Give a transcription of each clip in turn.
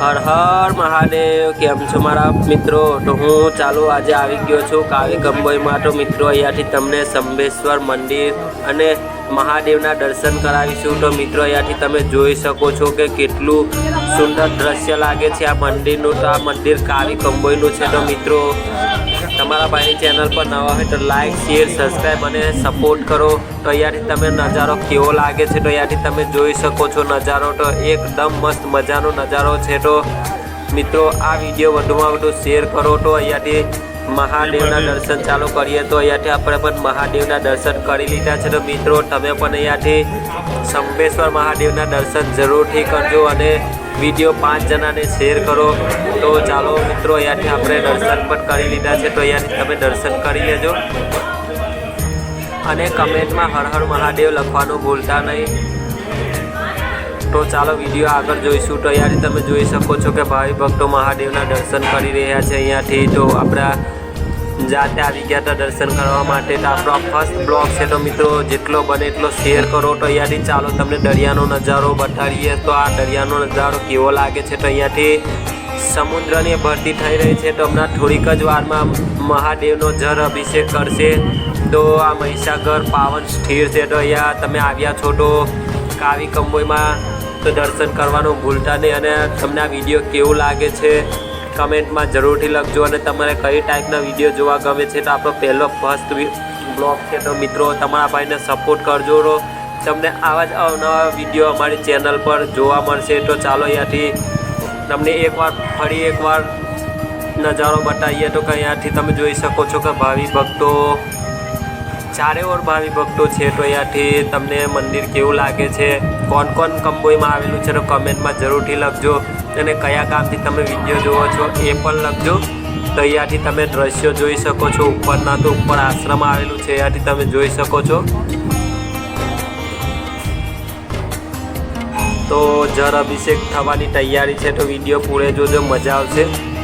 હર હર મહાદેવ, કેમ છો મારા મિત્રો? તો હું ચાલુ આજે આવી ગયો છું કાવી કંબોઈમાં તો મિત્રો, અહીંયાથી તમને સંબેશ્વર મંદિર અને મહાદેવના દર્શન કરાવીશું. તો મિત્રો, અહીંયાથી તમે જોઈ શકો છો કે કેટલું સુંદર દ્રશ્ય લાગે છે આ મંદિરનું. તો આ મંદિર કાવી કંબોઈનું છે. તો મિત્રો, તમારા ભાઈની ચેનલ પર નવા હોય તો લાઈક, શેર સબસ્ક્રાઈબ અને સપોર્ટ કરો. તો અહીંયાથી તમે નજારો કેવો લાગે છે? તો અહીંયાથી તમે જોઈ શકો છો નજારો. તો એકદમ મસ્ત મજાનો નજારો છે. તો મિત્રો, આ વીડિયો વધુમાં વધુ શેર કરો. તો અહીંયાથી મહાદેવના દર્શન ચાલુ કરીએ તો અહીંયાથી આપણે પણ મહાદેવના દર્શન કરી લીધા છે. તો મિત્રો તમે પણ અહીંયાથી સંબેશ્વર મહાદેવના દર્શન જરૂરથી કરજો અને વીડિયો પાંચ જણાને શેર કરો. તો ચાલો મિત્રો અહીંયાથી આપણે દર્શન પણ કરી લીધા છે. તો અહીંયાથી તમે દર્શન કરી લેજો. અને કમેન્ટમાં હર હર મહાદેવ લખવાનું ભૂલતા નહીં. તો ચાલો વીડિયો આગળ જોઈશું. તો અહીંયાથી તમે જોઈ શકો છો કે ભાવિ ભક્તો મહાદેવના દર્શન કરી રહ્યા છે અહીંયાથી. તો આપણા જાતે આવી ગયા હતા દર્શન કરવા માટે. તો આપણો ફર્સ્ટ બ્લોગ છે તો મિત્રો, જેટલો બને એટલો શેર કરો. તો અહીંયાથી ચાલો તમને દરિયાનો નજારો બતાડીએ. તો આ દરિયાનો નજારો કેવો લાગે છે તો અહીંયાથી સમુદ્રની ભરતી થઈ રહી છે. તો હમણાં થોડીક જ વારમાં મહાદેવનો જળ અભિષેક કરશે. તો આ મહીસાગર પાવન સ્થિર છે. તો અહીંયા તમે આવ્યા છો તો કાવી કંબોઈમાં તો દર્શન કરવાનું ભૂલતા નહીં અને તમને આ વીડિયો કેવું લાગે છે, કમેન્ટમાં જરૂરથી લખજો અને તમારે કઈ ટાઈપના વીડિયો જોવા ગમે છે, તો આપણો પહેલો ફર્સ્ટ બ્લોગ છે, તો મિત્રો તમારા ભાઈને સપોર્ટ કરજો રહો તમને આવા જ અવનવા વીડિયો અમારી ચેનલ પર જોવા મળશે, તો ચાલો અહીંયાથી તમને એકવાર ફરી એકવાર નજારો બતાવીએ. તો કે અહીંયાથી તમે જોઈ શકો છો કે ભાવિ ભક્તો ચારે ઓર ભાવિ ભક્તો છે તો અહીંયાથી તમને મંદિર કેવું લાગે છે? કોણ કોણ કંબોઈમાં આવેલું છે તો કમેન્ટમાં જરૂરથી લખજો. અને કયા ગામથી તમે વીડિયો જુઓ છો એ પણ લખજો. તો અહીંયાથી તમે દ્રશ્યો જોઈ શકો છો. ઉપરના તો ઉપર આશ્રમ આવેલું છે, અહીંયાથી તમે જોઈ શકો છો. તો જળ અભિષેક થવાની તૈયારી છે તો વીડિયો પૂરે જોજો, મજા આવશે.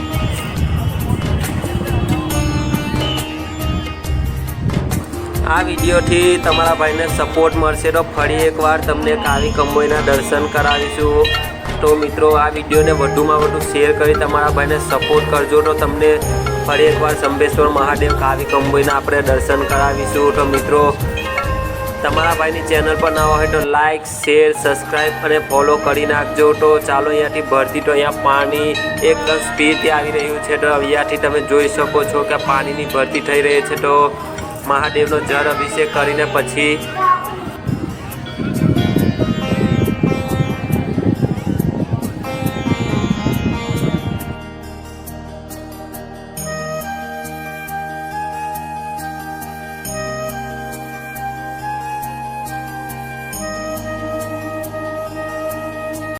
આ વિડીયોથી તમારા ભાઈને સપોર્ટ મળશે તો ફરી એકવાર તમને કાવી કંબોઈના દર્શન કરાવીશું. તો મિત્રો, આ વિડીયોને વધુમાં વધુ શેર કરી તમારા ભાઈને સપોર્ટ કરજો. તો તમને ફરી એકવાર સંબેશ્વર મહાદેવ કાવી કંબોઈના આપણે દર્શન કરાવીશું. તો મિત્રો, તમારા ભાઈની ચેનલ પર નવા હોય તો લાઈક શેર સબસ્ક્રાઈબ અને ફોલો કરી નાખજો. તો ચાલો અહીંયાથી ભરતી તો અહીંયા પાણી એકદમ સ્પીડથી આવી રહ્યું છે. તો અહીંયાથી તમે જોઈ શકો છો કે પાણીની ભરતી થઈ રહી છે. તો મહાદેવનો જળ અભિષેક કરીને પછી